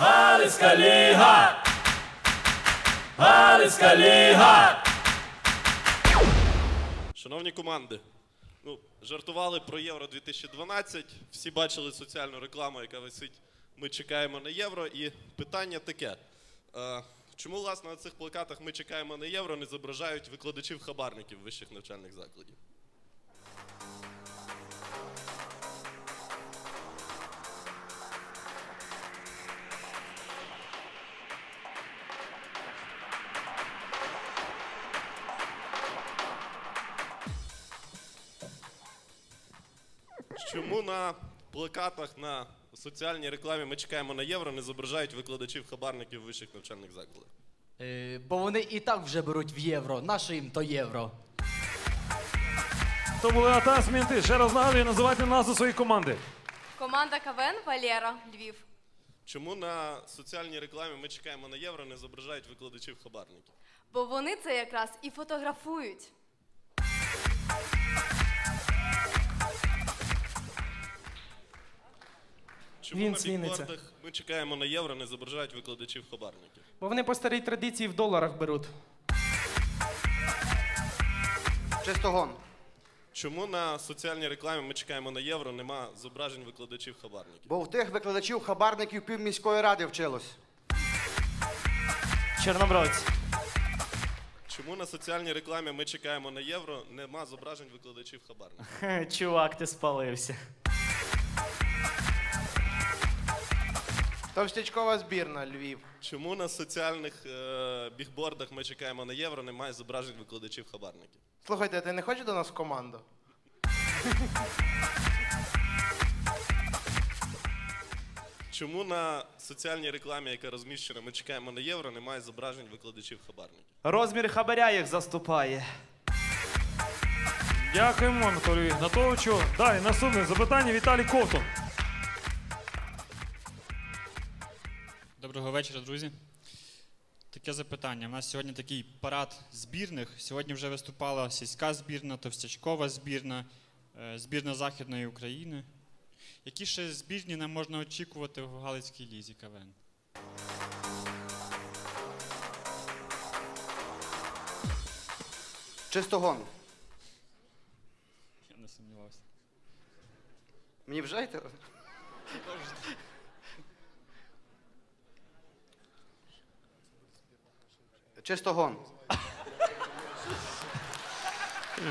Галицька ліга! Галицька ліга! Шановні команди, ну, жартували про Євро 2012. Всі бачили соціальну рекламу, яка висить. Ми чекаємо на євро. І питання таке: е, чому, власне, на цих плакатах ми чекаємо на євро не зображають викладачів хабарників вищих навчальних закладів? Чому на плакатах на соціальній рекламі ми чекаємо на євро не зображають викладачів хабарників вищих навчальних закладів? Е, бо вони і так вже беруть в євро. Наше їм то євро. То були Атас Мінти. Ще раз нагадую, називайте назву своєї команди. Команда КВН Валера, Львів. Чому на соціальній рекламі ми чекаємо на євро не зображають викладачів хабарників? Бо вони це якраз і фотографують. Чому Він на зміниться. бікбордах ми чекаємо на євро не зображають викладачів хабарників? Бо вони по старій традиції в доларах беруть. Чистогон. Чому на соціальній рекламі ми чекаємо на євро, нема зображень викладачів хабарників? Бо в тих викладачів хабарників пів міської ради вчилось. Чорнобровці. Чому на соціальній рекламі ми чекаємо на євро, нема зображень викладачів хабарників? Хе, Чувак, ти спалився. Товстячкова збірна Львів. Чому на соціальних е, бігбордах ми чекаємо на євро, немає зображень викладачів хабарників? Слухайте, а ти не хочеш до нас в команду? Чому на соціальній рекламі, яка розміщена, ми чекаємо на євро, немає зображень викладачів хабарників? Розмір хабаря їх заступає. Дякуємо, Анатолію Ігнатовичу. Далі наступне запитання Віталій Ковтун. Доброго вечора, друзі. Таке запитання. У нас сьогодні такий парад збірних. Сьогодні вже виступала сільська збірна, товстячкова збірна, е, збірна Західної України. Які ще збірні нам можна очікувати в Галицькій лізі КВН? Чистогон. Я не сумнівався. Мені вже йти? Чистогон.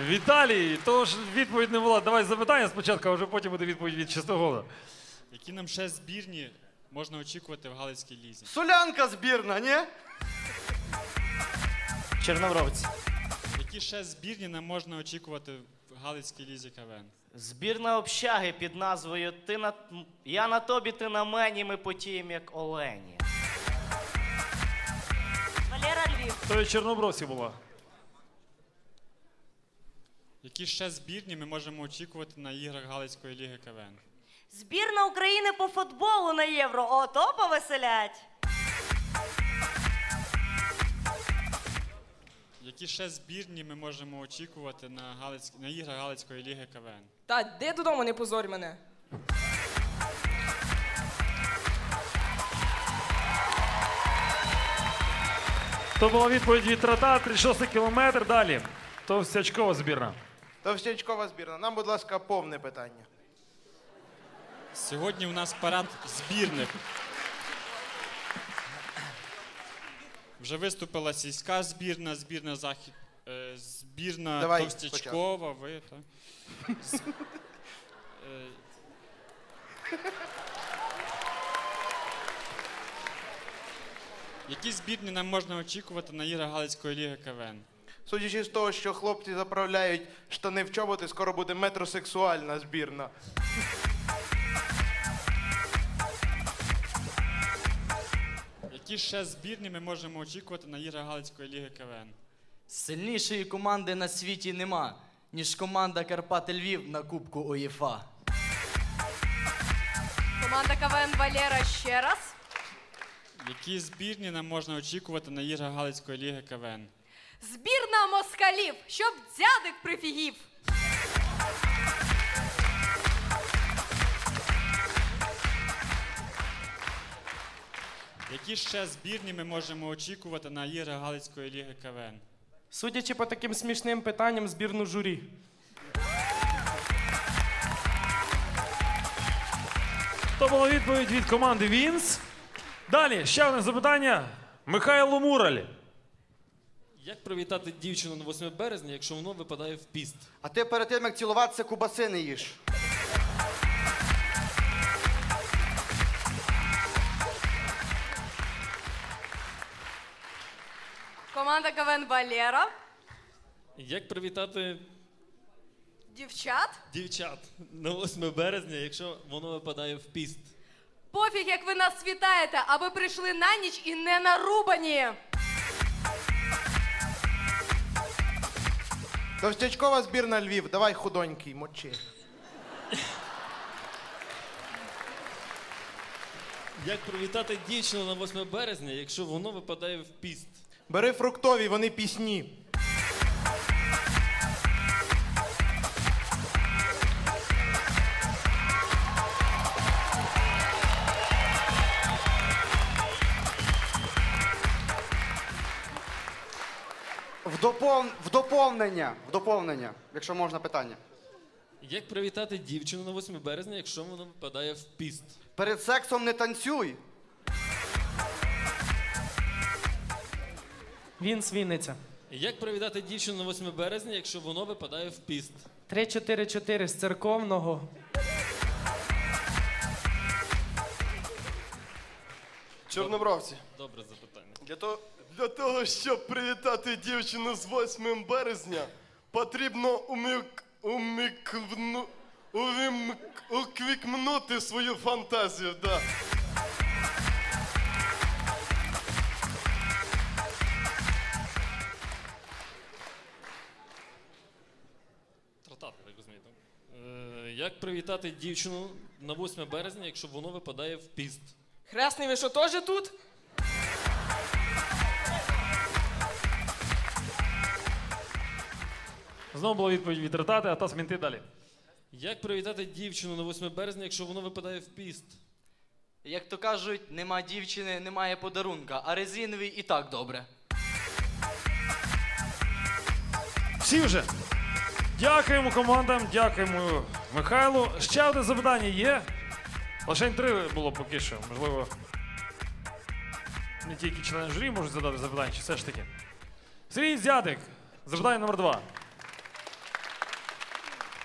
Віталій, то ж відповідь не була. Давай запитання спочатку, а вже потім буде відповідь від чистого. Які нам ще збірні можна очікувати в Галицькій лізі? Солянка збірна, ні? Чорнобровці. Які ще збірні нам можна очікувати в Галицькій лізі КВН? Збірна общаги під назвою Ти на Я на тобі, ти на мені, ми потіємо як олені. Валера Львів. То і Чорнобровці була. Які ще збірні ми можемо очікувати на іграх Галицької ліги КВН? Збірна України по футболу на євро. Ото повеселять. Які ще збірні ми можемо очікувати на, Галицьк... на іграх Галицької ліги КВН? Та де додому не позорь мене. То була відповідь від Трата, 36 кілометр. Далі. Товстячкова збірна. Товстячкова збірна. Нам, будь ласка, повне питання. Сьогодні у нас парад збірних. Вже виступила сільська збірна, збірна захід, е, збірна Давай Товстячкова, ви так. З- е, Які збірні нам можна очікувати на іграх Галицької ліги КВН? Судячи з того, що хлопці заправляють штани в чоботи, скоро буде метросексуальна збірна. Які ще збірні ми можемо очікувати на іграх Галицької ліги КВН? Сильнішої команди на світі нема, ніж команда Карпати Львів на Кубку УЄФА. Команда КВН Валера ще раз. Які збірні нам можна очікувати на іграх Галицької ліги КВН? Збірна москалів, щоб дзядик прифігів. Які ще збірні ми можемо очікувати на іграх Галицької ліги КВН? Судячи по таким смішним питанням, збірну журі. То була відповідь від команди Вінс. Далі ще одне запитання. Михайло Мураль. Як привітати дівчину на 8 березня, якщо воно випадає в піст? А ти перед тим, як цілуватися, кубаси не їж. Команда КВН Валера. Як привітати Дівчат. дівчат на 8 березня, якщо воно випадає в піст? Пофіг, як ви нас вітаєте, аби прийшли на ніч і не нарубані. Товстячкова збірна Львів, давай худонький, мочи. Як привітати дівчину на 8 березня, якщо воно випадає в піст? Бери фруктові, вони пісні. В, допов... в доповнення. В доповнення, якщо можна питання. Як привітати дівчину на 8 березня, якщо воно випадає в піст? Перед сексом не танцюй. Вінс Вінниця. Як привітати дівчину на 8 березня, якщо воно випадає в піст? 3-4-4 з церковного. Чорнобровці. Добре запитання. Для того, для того, щоб привітати дівчину з 8 березня, потрібно умик, умиквну, увімк, уквікнути свою фантазію. Да. Тратат, як розумієте. Е, як привітати дівчину на 8 березня, якщо воно випадає в піст? Хресний, ви що теж тут? Знову була відповідь відритати, а та смінти далі. Як привітати дівчину на 8 березня, якщо воно випадає в піст? Як то кажуть, нема дівчини, немає подарунка, а резиновий і так добре. Всі вже. Дякуємо командам, дякуємо Михайлу. Ще одне запитання є. Лише три було поки що. Можливо, не тільки члени журі можуть задати запитання, чи все ж таки. Сергій Зядик, запитання номер два.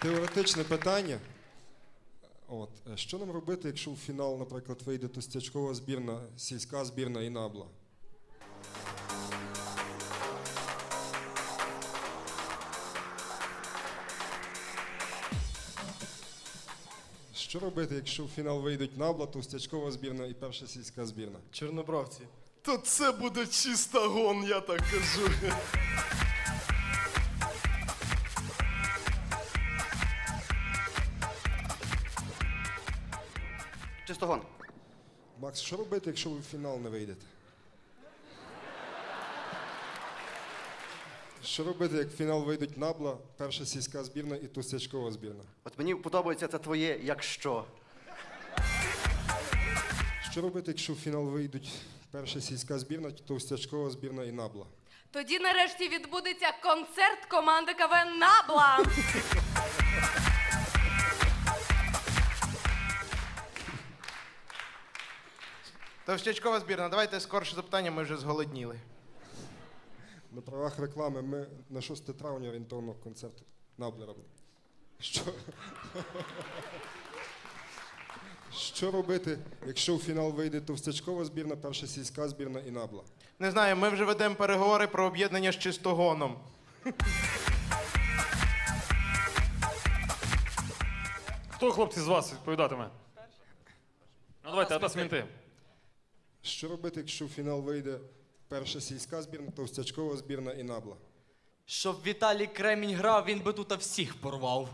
Теоретичне питання. От, е, що нам робити, якщо в фінал, наприклад, вийде тостячкова збірна, сільська збірна і набла? Що робити, якщо в фінал вийдуть набла, товстячкова збірна і перша сільська збірна? Чорнобровці. То це буде чиста гон, я так кажу. Чистогон. Макс, що робити, якщо ви в фінал не вийдете? Що робити, як в фінал вийдуть набла, перша сільська збірна і товстячкова збірна? От мені подобається це твоє якщо. Що робити, якщо в фінал вийдуть перша сільська збірна, товстячкова збірна і набла? Тоді нарешті відбудеться концерт команди КВН Набла. Товстячкова збірна, давайте скорше запитання, ми вже зголодніли. На правах реклами ми на 6 травня орієнтовно концерт робимо. Що? Що робити, якщо в фінал вийде товстячкова збірна, перша сільська збірна і набла? Не знаю, ми вже ведемо переговори про об'єднання з чистогоном. Хто, хлопці, з вас відповідатиме? Ну давайте, а та смінти. Що робити, якщо в фінал вийде перша сільська збірна, товстячкова збірна і набла? Щоб Віталій Кремінь грав, він би тут всіх порвав.